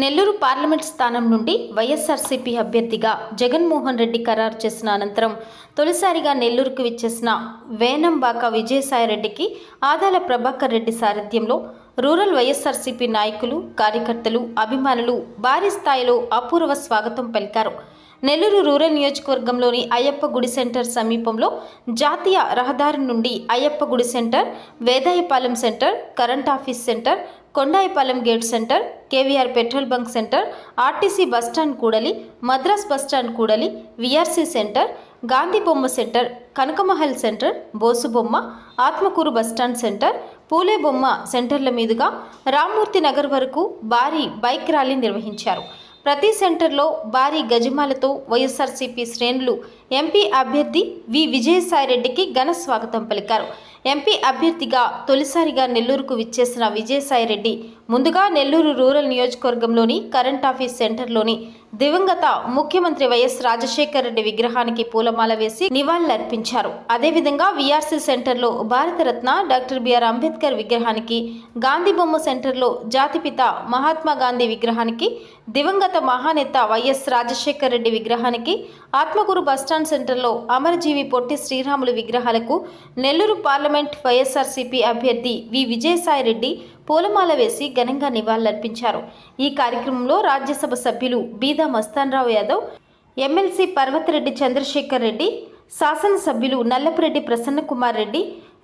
Nellore parliament స్థానం నుండి వైఎస్ఆర్సీపీ అభ్యర్థిగా జగన్మోహన్ రెడ్డి ఖరారు చేసిన అనంతరం తొలిసారిగా నెల్లూరుకు విచ్చేసిన వేనంబాక విజయసాయిరెడ్డికి ఆదాల ప్రభాకర్ రెడ్డి సారథ్యంలో రూరల్ వైఎస్ఆర్సీపీ నాయకులు కార్యకర్తలు అభిమానులు భారీ స్థాయిలో అపూర్వ స్వాగతం పలికారు. నెల్లూరు రూరల్ నియోజకవర్గంలోని అయ్యప్ప గుడి సెంటర్ సమీపంలో జాతీయ రహదారి నుండి అయ్యప్ప గుడి center Vedayapalem center current office center Kondayapalem gate center KVR petrol bunk center RTC bus stand కూడలి మద్రాస్ బస్టాండ్ కూడలి విఆర్సీ సెంటర్ గాంధీ బొమ్మ సెంటర్ కనకమహల్ సెంటర్ బోసు బొమ్మ ఆత్మకూరు బస్టాండ్ సెంటర్ పూలే బొమ్మ సెంటర్ల మీదుగా రామ్మూర్తి నగర్ వరకు భారీ బైక్ ర్యాలీ నిర్వహించారు. ప్రతి సెంటర్లో భారీ గజమాలతో వైఎస్ఆర్సీపీ శ్రేణులు ఎంపీ అభ్యర్థి వి విజయసాయిరెడ్డికి ఘన స్వాగతం పలికారు. ఎంపీ అభ్యర్థిగా తొలిసారిగా నెల్లూరుకు విచ్చేసిన విజయసాయిరెడ్డి ముందుగా నెల్లూరు రూరల్ నియోజకవర్గంలోని కరెంట్ ఆఫీస్ సెంటర్లోని దివంగత ముఖ్యమంత్రి వైఎస్ రాజశేఖర రెడ్డి విగ్రహానికి పూలమాల వేసి నివాళులర్పించారు. అదేవిధంగా వీఆర్సీ సెంటర్లో భారతరత్న డాక్టర్ బిఆర్ అంబేద్కర్ విగ్రహానికి గాంధీ బొమ్మ సెంటర్లో జాతిపిత మహాత్మా గాంధీ విగ్రహానికి దివంగత మహానేత వైఎస్ రాజశేఖర రెడ్డి విగ్రహానికి ఆత్మకూరు బస్టాండ్ సెంటర్లో అమరజీవి పొట్టి శ్రీరాములు విగ్రహాలకు నెల్లూరు పార్లమెంట్ వైఎస్ఆర్సీపీ అభ్యర్థి వి విజయసాయిరెడ్డి పూలమాల వేసి ఘనంగా నివాళులర్పించారు. ఈ కార్యక్రమంలో రాజ్యసభ సభ్యులు బీదా మస్తాన్రావు యాదవ్ ఎమ్మెల్సీ పర్వతిరెడ్డి చంద్రశేఖర్ రెడ్డి శాసనసభ్యులు Nallapureddy Prasannakumar Reddy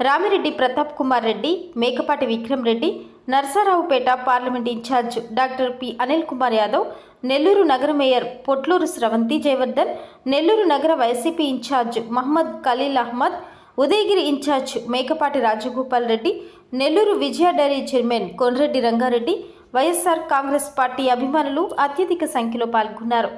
Ramireddy Pratap Kumar Reddy Mekapati Vikram Reddy Narasaraopet parliament in charge doctor P Anil Kumar Yadav Nellore నగర మేయర్ పొట్లూరు స్రవంతి జయవర్ధన్ నెల్లూరు నగర YCP in charge Mohammed Khaleel Ahmed Udayagiri in charge Mekapati Rajagopal Reddy Nellore Vijaya dairy chairman Kondreddy Rangareddy YSR Congress party అభిమానులు అత్యధిక సంఖ్యలో పాల్గొన్నారు.